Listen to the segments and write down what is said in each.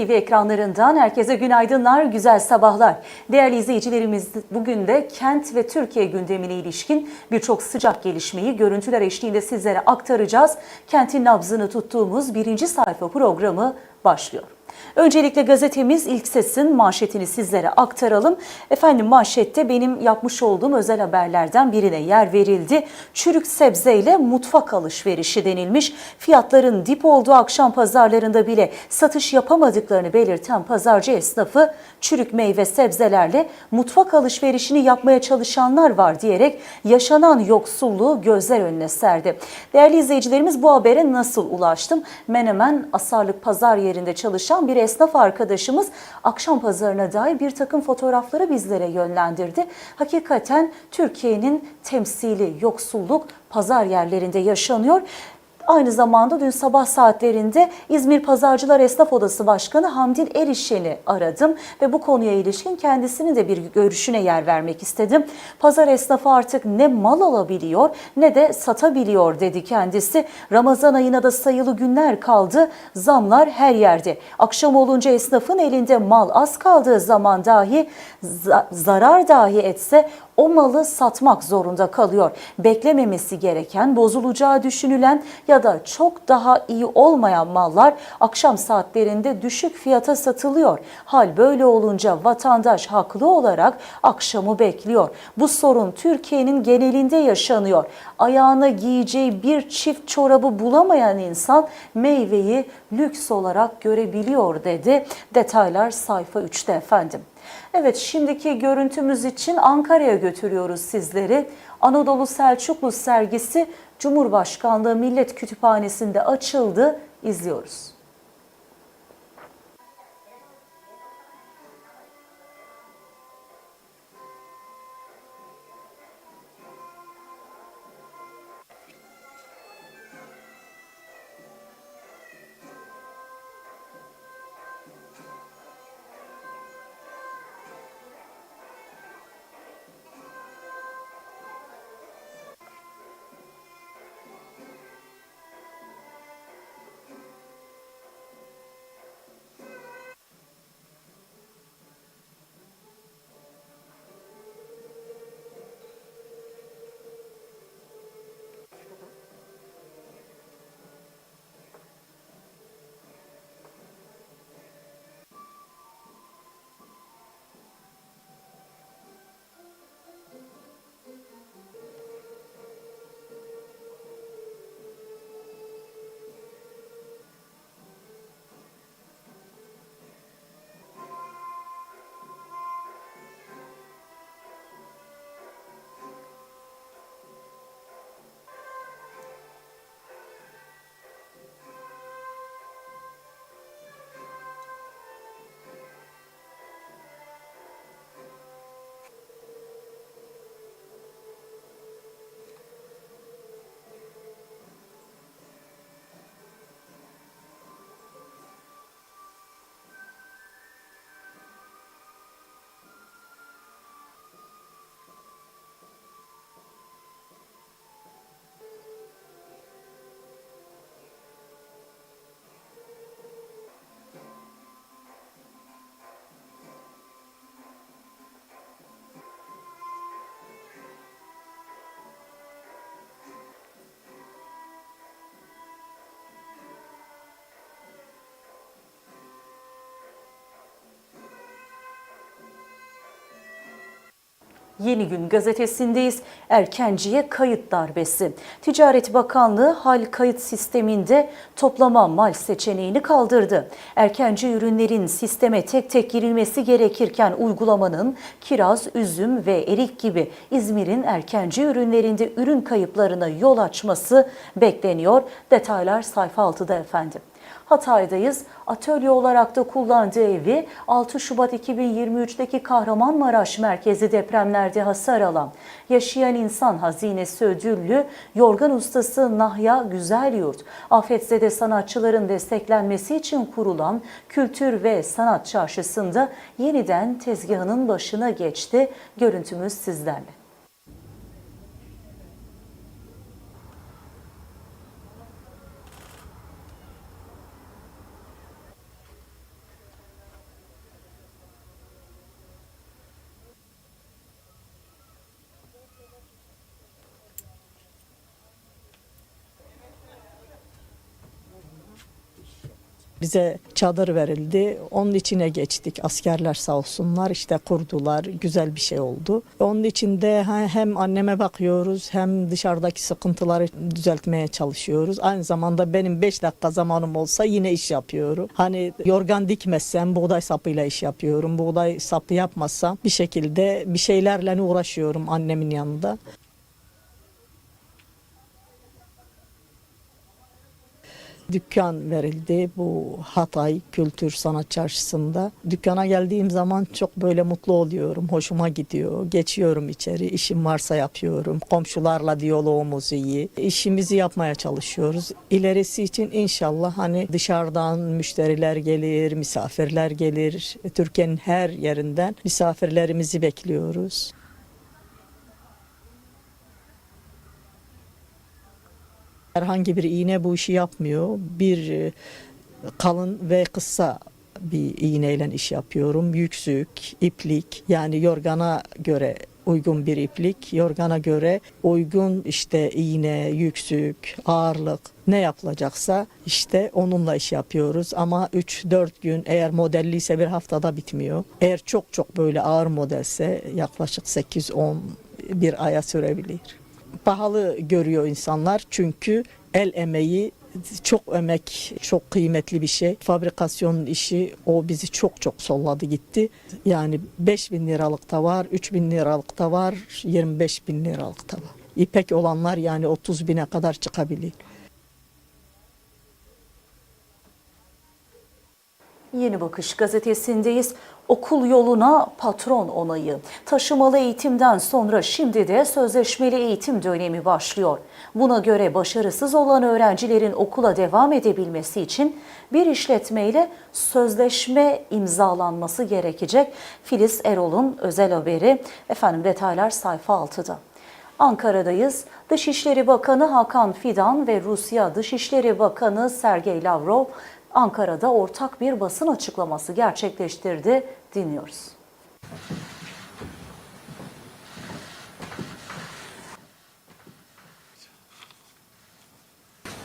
TV ekranlarından herkese günaydınlar, güzel sabahlar. Değerli izleyicilerimiz bugün de kent ve Türkiye gündemine ilişkin birçok sıcak gelişmeyi görüntüler eşliğinde sizlere aktaracağız. Kentin nabzını tuttuğumuz birinci sayfa programı başlıyor. Öncelikle gazetemiz İlk Ses'in manşetini sizlere aktaralım. Efendim manşette benim yapmış olduğum özel haberlerden birine yer verildi. Çürük sebzeyle mutfak alışverişi denilmiş. Fiyatların dip olduğu akşam pazarlarında bile satış yapamadıklarını belirten pazarcı esnafı çürük meyve sebzelerle mutfak alışverişini yapmaya çalışanlar var diyerek yaşanan yoksulluğu gözler önüne serdi. Değerli izleyicilerimiz bu habere nasıl ulaştım? Menemen Asarlık Pazar yerinde çalışan bir esnaf arkadaşımız akşam pazarına dair bir takım fotoğrafları bizlere yönlendirdi. Hakikaten Türkiye'nin temsili yoksulluk pazar yerlerinde yaşanıyor. Aynı zamanda dün sabah saatlerinde İzmir Pazarcılar Esnaf Odası Başkanı Hamdin Erişen'i aradım ve bu konuya ilişkin kendisinin de bir görüşüne yer vermek istedim. Pazar esnafı artık ne mal alabiliyor ne de satabiliyor dedi kendisi. Ramazan ayına da sayılı günler kaldı. Zamlar her yerde. Akşam olunca esnafın elinde mal az kaldığı zaman dahi za- zarar dahi etse o malı satmak zorunda kalıyor. Beklememesi gereken, bozulacağı düşünülen ya da çok daha iyi olmayan mallar akşam saatlerinde düşük fiyata satılıyor. Hal böyle olunca vatandaş haklı olarak akşamı bekliyor. Bu sorun Türkiye'nin genelinde yaşanıyor. Ayağına giyeceği bir çift çorabı bulamayan insan meyveyi lüks olarak görebiliyor dedi. Detaylar sayfa 3'te efendim. Evet şimdiki görüntümüz için Ankara'ya götürüyoruz sizleri. Anadolu Selçuklu sergisi Cumhurbaşkanlığı Millet Kütüphanesi'nde açıldı. İzliyoruz. Yeni Gün gazetesindeyiz. Erkenciye kayıt darbesi. Ticaret Bakanlığı hal kayıt sisteminde toplama mal seçeneğini kaldırdı. Erkenci ürünlerin sisteme tek tek girilmesi gerekirken uygulamanın kiraz, üzüm ve erik gibi İzmir'in erkenci ürünlerinde ürün kayıplarına yol açması bekleniyor. Detaylar sayfa 6'da efendim. Hatay'dayız. Atölye olarak da kullandığı evi 6 Şubat 2023'teki Kahramanmaraş merkezi depremlerde hasar alan Yaşayan İnsan Hazinesi ödüllü yorgan ustası Nahya Güzelyurt, afetzede sanatçıların desteklenmesi için kurulan Kültür ve Sanat Çarşısı'nda yeniden tezgahının başına geçti. Görüntümüz sizlerle. Bize çadır verildi. Onun içine geçtik. Askerler sağ olsunlar işte kurdular. Güzel bir şey oldu. Onun içinde hem anneme bakıyoruz hem dışarıdaki sıkıntıları düzeltmeye çalışıyoruz. Aynı zamanda benim 5 dakika zamanım olsa yine iş yapıyorum. Hani yorgan dikmezsem buğday sapıyla iş yapıyorum. Buğday sapı yapmazsam bir şekilde bir şeylerle uğraşıyorum annemin yanında. Dükkan verildi bu Hatay Kültür Sanat Çarşısı'nda. Dükkana geldiğim zaman çok böyle mutlu oluyorum. Hoşuma gidiyor. Geçiyorum içeri. işim varsa yapıyorum. Komşularla diyalogumuz iyi. İşimizi yapmaya çalışıyoruz. İlerisi için inşallah hani dışarıdan müşteriler gelir, misafirler gelir. Türkiye'nin her yerinden misafirlerimizi bekliyoruz. Herhangi bir iğne bu işi yapmıyor. Bir e, kalın ve kısa bir iğneyle iş yapıyorum. Yüksük, iplik yani yorgana göre uygun bir iplik, yorgana göre uygun işte iğne, yüksük, ağırlık ne yapılacaksa işte onunla iş yapıyoruz. Ama 3-4 gün eğer modelliyse bir haftada bitmiyor. Eğer çok çok böyle ağır modelse yaklaşık 8-10 bir aya sürebilir pahalı görüyor insanlar çünkü el emeği çok emek, çok kıymetli bir şey. Fabrikasyon işi o bizi çok çok solladı gitti. Yani 5 bin liralık da var, 3 bin liralık da var, 25 bin liralık da var. İpek olanlar yani 30 bine kadar çıkabilir. Yeni Bakış gazetesindeyiz. Okul yoluna patron onayı. Taşımalı eğitimden sonra şimdi de sözleşmeli eğitim dönemi başlıyor. Buna göre başarısız olan öğrencilerin okula devam edebilmesi için bir işletmeyle sözleşme imzalanması gerekecek. Filiz Erol'un özel haberi. Efendim detaylar sayfa 6'da. Ankara'dayız. Dışişleri Bakanı Hakan Fidan ve Rusya Dışişleri Bakanı Sergey Lavrov Ankara'da ortak bir basın açıklaması gerçekleştirdi. Dinliyoruz.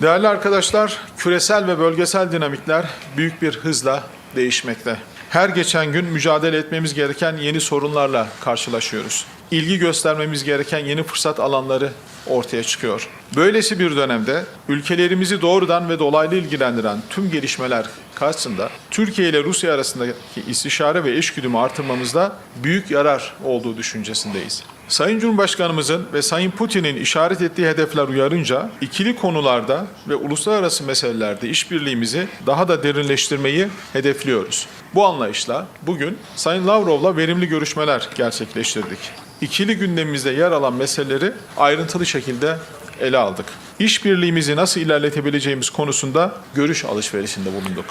Değerli arkadaşlar, küresel ve bölgesel dinamikler büyük bir hızla değişmekte. Her geçen gün mücadele etmemiz gereken yeni sorunlarla karşılaşıyoruz. İlgi göstermemiz gereken yeni fırsat alanları ortaya çıkıyor. Böylesi bir dönemde ülkelerimizi doğrudan ve dolaylı ilgilendiren tüm gelişmeler karşısında Türkiye ile Rusya arasındaki istişare ve eşgüdümü artırmamızda büyük yarar olduğu düşüncesindeyiz. Sayın Cumhurbaşkanımızın ve Sayın Putin'in işaret ettiği hedefler uyarınca ikili konularda ve uluslararası meselelerde işbirliğimizi daha da derinleştirmeyi hedefliyoruz. Bu anlayışla bugün Sayın Lavrov'la verimli görüşmeler gerçekleştirdik. İkili gündemimizde yer alan meseleleri ayrıntılı şekilde ele aldık. İşbirliğimizi nasıl ilerletebileceğimiz konusunda görüş alışverişinde bulunduk.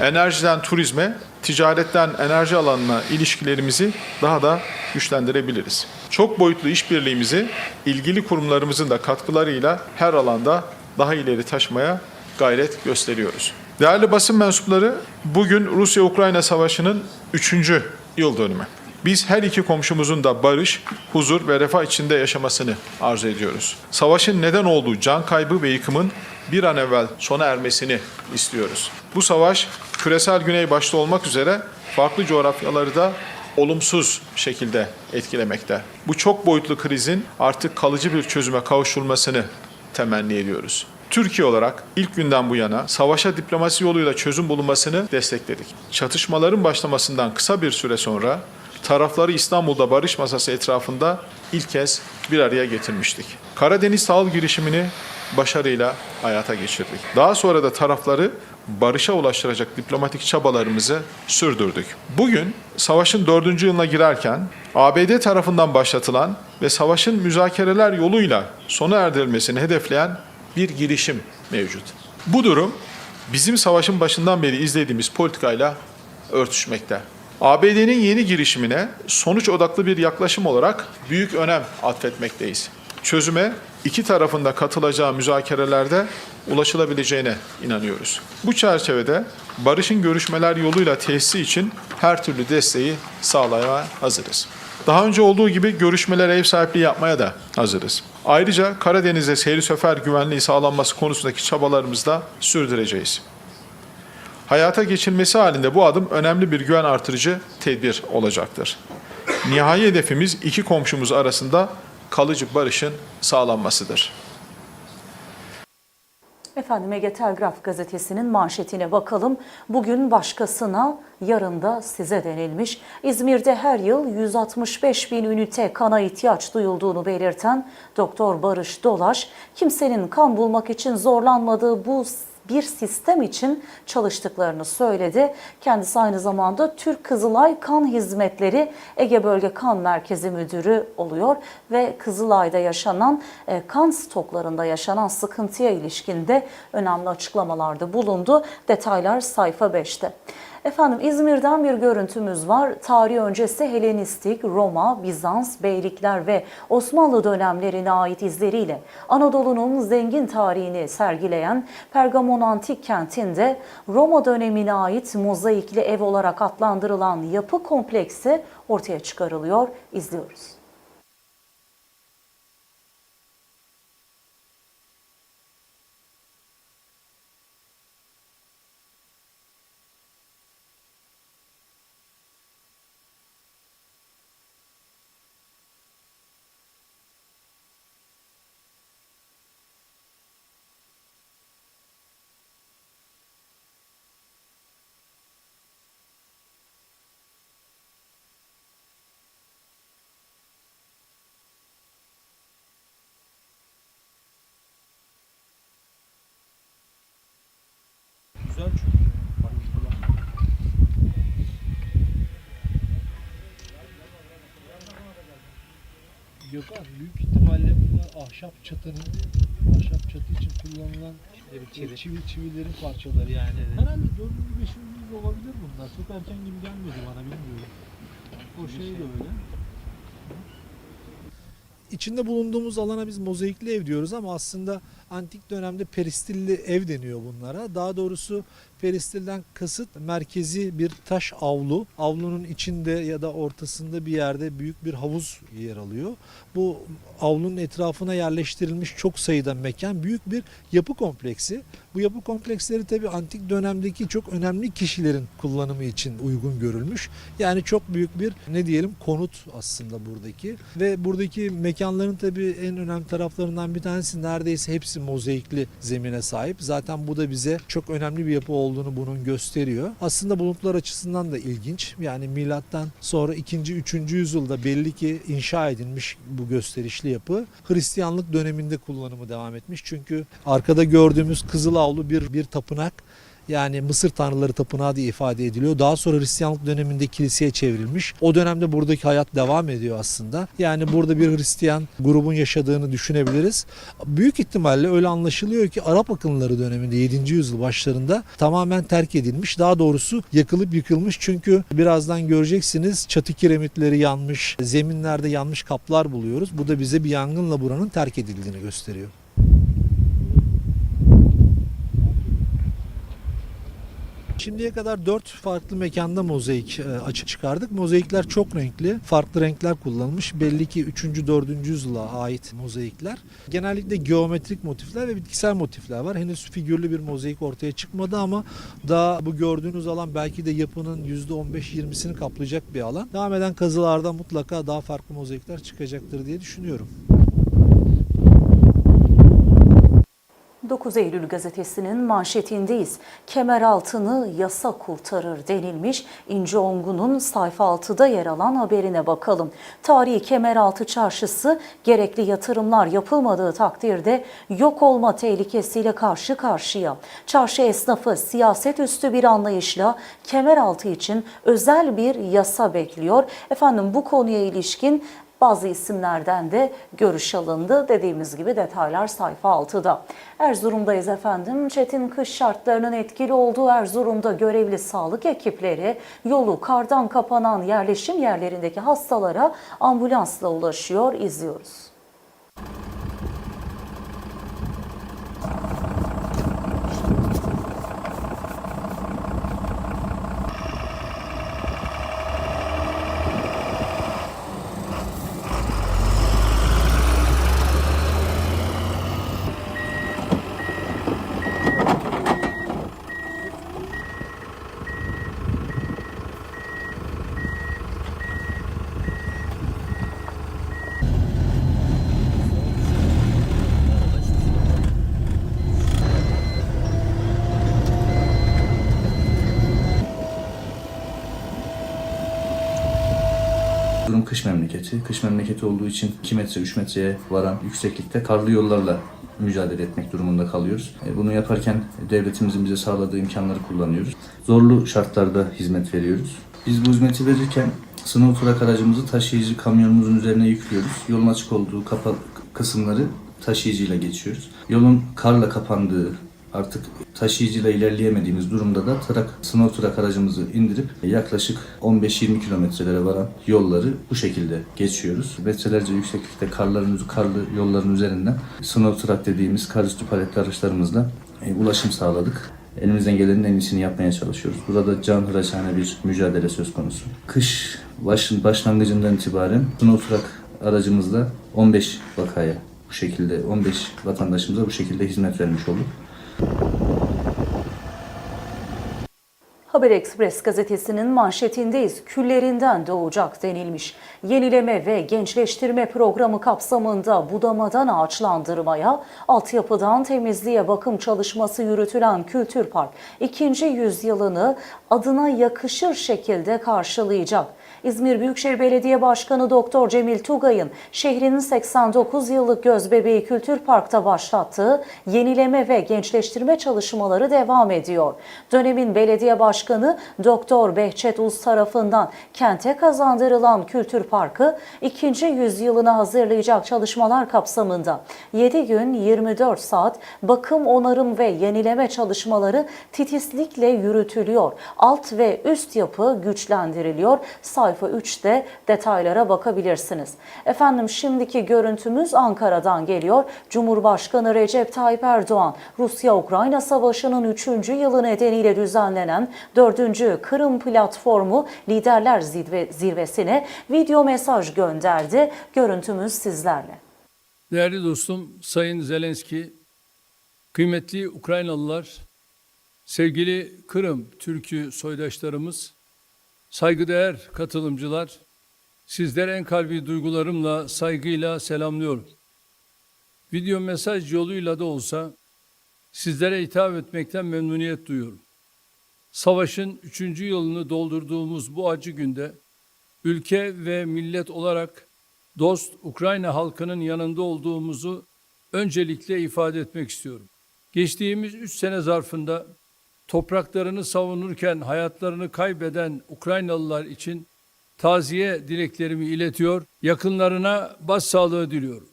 Enerjiden turizme, ticaretten enerji alanına ilişkilerimizi daha da güçlendirebiliriz. Çok boyutlu işbirliğimizi ilgili kurumlarımızın da katkılarıyla her alanda daha ileri taşımaya gayret gösteriyoruz. Değerli basın mensupları, bugün Rusya-Ukrayna Savaşı'nın 3. yıl dönümü. Biz her iki komşumuzun da barış, huzur ve refah içinde yaşamasını arzu ediyoruz. Savaşın neden olduğu can kaybı ve yıkımın bir an evvel sona ermesini istiyoruz. Bu savaş küresel güney başta olmak üzere farklı coğrafyaları da olumsuz şekilde etkilemekte. Bu çok boyutlu krizin artık kalıcı bir çözüme kavuşulmasını temenni ediyoruz. Türkiye olarak ilk günden bu yana savaşa diplomasi yoluyla çözüm bulunmasını destekledik. Çatışmaların başlamasından kısa bir süre sonra tarafları İstanbul'da barış masası etrafında ilk kez bir araya getirmiştik. Karadeniz Tahıl girişimini başarıyla hayata geçirdik. Daha sonra da tarafları barışa ulaştıracak diplomatik çabalarımızı sürdürdük. Bugün savaşın dördüncü yılına girerken ABD tarafından başlatılan ve savaşın müzakereler yoluyla sona erdirilmesini hedefleyen bir girişim mevcut. Bu durum bizim savaşın başından beri izlediğimiz politikayla örtüşmekte. ABD'nin yeni girişimine sonuç odaklı bir yaklaşım olarak büyük önem atfetmekteyiz. Çözüme iki tarafında katılacağı müzakerelerde ulaşılabileceğine inanıyoruz. Bu çerçevede barışın görüşmeler yoluyla tesisi için her türlü desteği sağlamaya hazırız. Daha önce olduğu gibi görüşmelere ev sahipliği yapmaya da hazırız. Ayrıca Karadeniz'de seyri sefer güvenliği sağlanması konusundaki çabalarımızı da sürdüreceğiz. Hayata geçilmesi halinde bu adım önemli bir güven artırıcı tedbir olacaktır. Nihai hedefimiz iki komşumuz arasında kalıcı barışın sağlanmasıdır. Efendim Ege Telgraf gazetesinin manşetine bakalım. Bugün başkasına, yarın da size denilmiş. İzmir'de her yıl 165 bin ünite kana ihtiyaç duyulduğunu belirten Doktor Barış Dolaş, kimsenin kan bulmak için zorlanmadığı bu bir sistem için çalıştıklarını söyledi. Kendisi aynı zamanda Türk Kızılay Kan Hizmetleri Ege Bölge Kan Merkezi Müdürü oluyor ve Kızılay'da yaşanan e, kan stoklarında yaşanan sıkıntıya ilişkin de önemli açıklamalarda bulundu. Detaylar sayfa 5'te. Efendim İzmir'den bir görüntümüz var. Tarih öncesi Helenistik, Roma, Bizans, Beylikler ve Osmanlı dönemlerine ait izleriyle Anadolu'nun zengin tarihini sergileyen Pergamon Antik Kenti'nde Roma dönemine ait mozaikli ev olarak adlandırılan yapı kompleksi ortaya çıkarılıyor. İzliyoruz. Güzel çünkü. Gökhan büyük ihtimalle bunlar ahşap çatının ahşap çatı için kullanılan çivi, çivi çivilerin parçaları yani. Herhalde 4. 5. yüzyıl olabilir bunlar. Çok erken gibi gelmedi bana bilmiyorum. O şey de öyle. İçinde bulunduğumuz alana biz mozaikli ev diyoruz ama aslında antik dönemde peristilli ev deniyor bunlara. Daha doğrusu peristilden kasıt merkezi bir taş avlu. Avlunun içinde ya da ortasında bir yerde büyük bir havuz yer alıyor. Bu avlunun etrafına yerleştirilmiş çok sayıda mekan büyük bir yapı kompleksi. Bu yapı kompleksleri tabii antik dönemdeki çok önemli kişilerin kullanımı için uygun görülmüş. Yani çok büyük bir ne diyelim konut aslında buradaki ve buradaki mekanların tabii en önemli taraflarından bir tanesi neredeyse hepsi mozaikli zemine sahip. Zaten bu da bize çok önemli bir yapı olduğunu bunun gösteriyor. Aslında buluntular açısından da ilginç. Yani milattan sonra 2. 3. yüzyılda belli ki inşa edilmiş bu gösterişli yapı. Hristiyanlık döneminde kullanımı devam etmiş. Çünkü arkada gördüğümüz Kızıl bir bir tapınak. Yani Mısır tanrıları tapınağı diye ifade ediliyor. Daha sonra Hristiyanlık döneminde kiliseye çevrilmiş. O dönemde buradaki hayat devam ediyor aslında. Yani burada bir Hristiyan grubun yaşadığını düşünebiliriz. Büyük ihtimalle öyle anlaşılıyor ki Arap akınları döneminde 7. yüzyıl başlarında tamamen terk edilmiş. Daha doğrusu yakılıp yıkılmış. Çünkü birazdan göreceksiniz çatı kiremitleri yanmış, zeminlerde yanmış kaplar buluyoruz. Bu da bize bir yangınla buranın terk edildiğini gösteriyor. Şimdiye kadar 4 farklı mekanda mozaik e, açı çıkardık. Mozaikler çok renkli, farklı renkler kullanılmış. Belli ki 3. 4. yüzyıla ait mozaikler. Genellikle geometrik motifler ve bitkisel motifler var. Henüz figürlü bir mozaik ortaya çıkmadı ama daha bu gördüğünüz alan belki de yapının %15-20'sini kaplayacak bir alan. Devam eden kazılarda mutlaka daha farklı mozaikler çıkacaktır diye düşünüyorum. 9 Eylül gazetesinin manşetindeyiz. Kemeraltı'nı yasa kurtarır denilmiş. İnci Ongun'un sayfa 6'da yer alan haberine bakalım. Tarihi Kemeraltı Çarşısı gerekli yatırımlar yapılmadığı takdirde yok olma tehlikesiyle karşı karşıya. Çarşı esnafı siyaset üstü bir anlayışla Kemeraltı için özel bir yasa bekliyor. Efendim bu konuya ilişkin bazı isimlerden de görüş alındı. Dediğimiz gibi detaylar sayfa 6'da. Erzurum'dayız efendim. Çetin kış şartlarının etkili olduğu Erzurum'da görevli sağlık ekipleri yolu kardan kapanan yerleşim yerlerindeki hastalara ambulansla ulaşıyor. İzliyoruz. Memleketi. Kış memleketi olduğu için 2 metre 3 metreye varan yükseklikte karlı yollarla mücadele etmek durumunda kalıyoruz. E, Bunu yaparken devletimizin bize sağladığı imkanları kullanıyoruz. Zorlu şartlarda hizmet veriyoruz. Biz bu hizmeti verirken sınır turak aracımızı taşıyıcı kamyonumuzun üzerine yüklüyoruz. Yolun açık olduğu kapalı kısımları taşıyıcıyla geçiyoruz. Yolun karla kapandığı, artık taşıyıcıyla ilerleyemediğimiz durumda da trak, sınav trak aracımızı indirip yaklaşık 15-20 kilometrelere varan yolları bu şekilde geçiyoruz. Metrelerce yükseklikte karların, karlı yolların üzerinden sınav trak dediğimiz kar üstü paletli araçlarımızla e, ulaşım sağladık. Elimizden gelenin en iyisini yapmaya çalışıyoruz. Burada can hıraşhane bir mücadele söz konusu. Kış başın başlangıcından itibaren sınav trak aracımızla 15 vakaya bu şekilde 15 vatandaşımıza bu şekilde hizmet vermiş olduk. Haber Express gazetesinin manşetindeyiz. Küllerinden doğacak denilmiş. Yenileme ve gençleştirme programı kapsamında budamadan ağaçlandırmaya, altyapıdan temizliğe bakım çalışması yürütülen Kültür Park, ikinci yüzyılını adına yakışır şekilde karşılayacak. İzmir Büyükşehir Belediye Başkanı Doktor Cemil Tugay'ın şehrinin 89 yıllık Gözbebeği Kültür Park'ta başlattığı yenileme ve gençleştirme çalışmaları devam ediyor. Dönemin belediye başkanı Doktor Behçet Uz tarafından kente kazandırılan Kültür Parkı ikinci yüzyılına hazırlayacak çalışmalar kapsamında 7 gün 24 saat bakım, onarım ve yenileme çalışmaları titizlikle yürütülüyor. Alt ve üst yapı güçlendiriliyor. Sayfa 3'te detaylara bakabilirsiniz. Efendim şimdiki görüntümüz Ankara'dan geliyor. Cumhurbaşkanı Recep Tayyip Erdoğan, Rusya-Ukrayna Savaşı'nın 3. yılı nedeniyle düzenlenen 4. Kırım Platformu Liderler Zirve- Zirvesi'ne video mesaj gönderdi. Görüntümüz sizlerle. Değerli dostum Sayın Zelenski, kıymetli Ukraynalılar, sevgili Kırım Türk'ü soydaşlarımız, saygıdeğer katılımcılar, sizlere en kalbi duygularımla, saygıyla selamlıyorum. Video mesaj yoluyla da olsa sizlere hitap etmekten memnuniyet duyuyorum. Savaşın üçüncü yılını doldurduğumuz bu acı günde ülke ve millet olarak dost Ukrayna halkının yanında olduğumuzu öncelikle ifade etmek istiyorum. Geçtiğimiz üç sene zarfında topraklarını savunurken hayatlarını kaybeden Ukraynalılar için taziye dileklerimi iletiyor, yakınlarına başsağlığı diliyorum.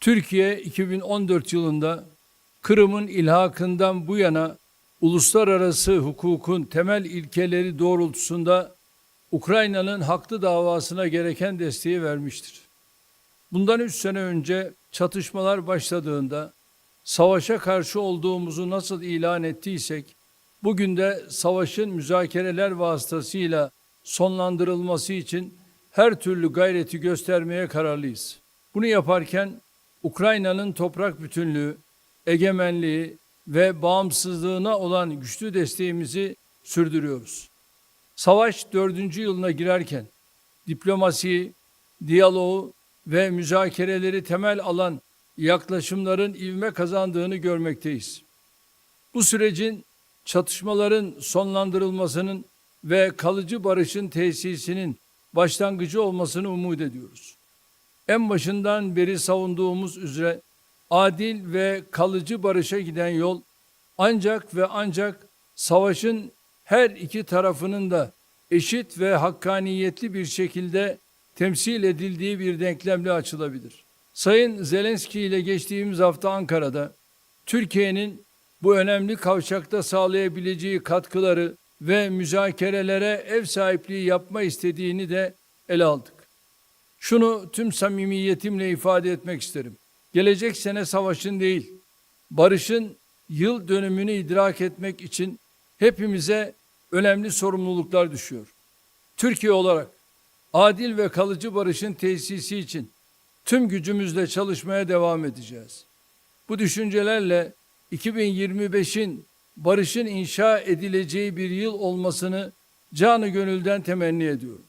Türkiye 2014 yılında Kırım'ın ilhakından bu yana uluslararası hukukun temel ilkeleri doğrultusunda Ukrayna'nın haklı davasına gereken desteği vermiştir. Bundan üç sene önce çatışmalar başladığında savaşa karşı olduğumuzu nasıl ilan ettiysek, bugün de savaşın müzakereler vasıtasıyla sonlandırılması için her türlü gayreti göstermeye kararlıyız. Bunu yaparken Ukrayna'nın toprak bütünlüğü, egemenliği ve bağımsızlığına olan güçlü desteğimizi sürdürüyoruz. Savaş dördüncü yılına girerken diplomasiyi, diyaloğu ve müzakereleri temel alan yaklaşımların ivme kazandığını görmekteyiz. Bu sürecin çatışmaların sonlandırılmasının ve kalıcı barışın tesisinin başlangıcı olmasını umut ediyoruz. En başından beri savunduğumuz üzere adil ve kalıcı barışa giden yol ancak ve ancak savaşın her iki tarafının da eşit ve hakkaniyetli bir şekilde temsil edildiği bir denklemle açılabilir. Sayın Zelenski ile geçtiğimiz hafta Ankara'da Türkiye'nin bu önemli kavşakta sağlayabileceği katkıları ve müzakerelere ev sahipliği yapma istediğini de ele aldık. Şunu tüm samimiyetimle ifade etmek isterim. Gelecek sene savaşın değil, barışın yıl dönümünü idrak etmek için hepimize önemli sorumluluklar düşüyor. Türkiye olarak adil ve kalıcı barışın tesisi için tüm gücümüzle çalışmaya devam edeceğiz. Bu düşüncelerle 2025'in barışın inşa edileceği bir yıl olmasını canı gönülden temenni ediyorum.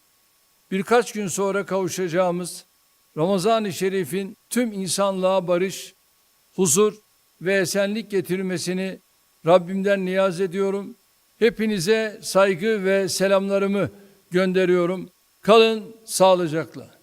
Birkaç gün sonra kavuşacağımız Ramazan-ı Şerif'in tüm insanlığa barış, huzur ve esenlik getirmesini Rabbimden niyaz ediyorum. Hepinize saygı ve selamlarımı gönderiyorum. Kalın sağlıcakla.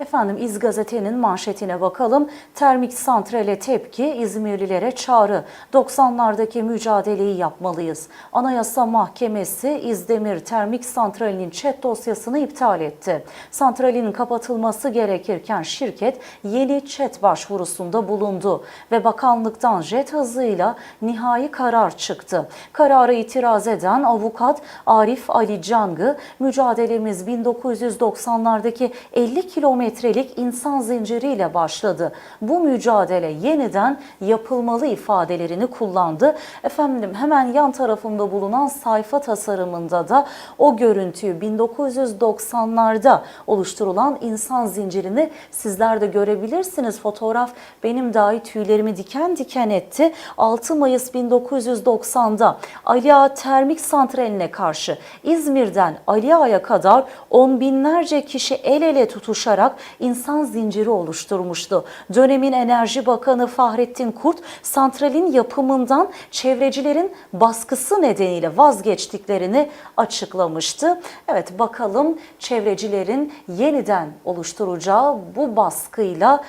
Efendim İz Gazete'nin manşetine bakalım. Termik santrale tepki, İzmirlilere çağrı. 90'lardaki mücadeleyi yapmalıyız. Anayasa Mahkemesi İzdemir Termik Santrali'nin chat dosyasını iptal etti. Santralin kapatılması gerekirken şirket yeni chat başvurusunda bulundu ve bakanlıktan jet hızıyla nihai karar çıktı. Karara itiraz eden avukat Arif Ali Cangı, mücadelemiz 1990'lardaki 50 kilometrelik insan zinciriyle başladı. Bu mücadele yeniden yapılmalı ifadelerini kullandı. Efendim hemen yan tarafımda bulunan sayfa tasarımında da o görüntüyü 1990'larda oluşturulan insan zincirini sizler de görebilirsiniz. Fotoğraf benim dahi tüylerimi diken diken etti. 6 Mayıs 1990'da Ali Ağa Termik Santrali'ne karşı İzmir'den Ali Ağa'ya kadar on binlerce kişi el ele tutuşarak insan zinciri oluşturmuştu. Dönemin Enerji Bakanı Fahrettin Kurt santralin yapımından çevrecilerin baskısı nedeniyle vazgeçtiklerini açıklamıştı. Evet bakalım çevrecilerin yeniden oluşturacağı bu baskıyla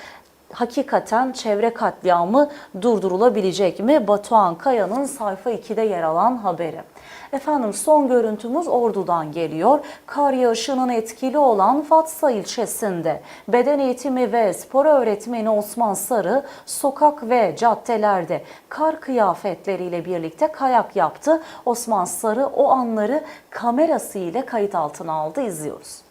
hakikaten çevre katliamı durdurulabilecek mi? Batuhan Kaya'nın sayfa 2'de yer alan haberi. Efendim son görüntümüz Ordu'dan geliyor. Kar yağışının etkili olan Fatsa ilçesinde beden eğitimi ve spor öğretmeni Osman Sarı sokak ve caddelerde kar kıyafetleriyle birlikte kayak yaptı. Osman Sarı o anları kamerası ile kayıt altına aldı. İzliyoruz.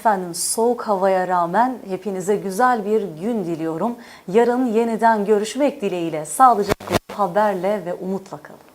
Efendim soğuk havaya rağmen hepinize güzel bir gün diliyorum. Yarın yeniden görüşmek dileğiyle sağlıcakla haberle ve umutla kalın.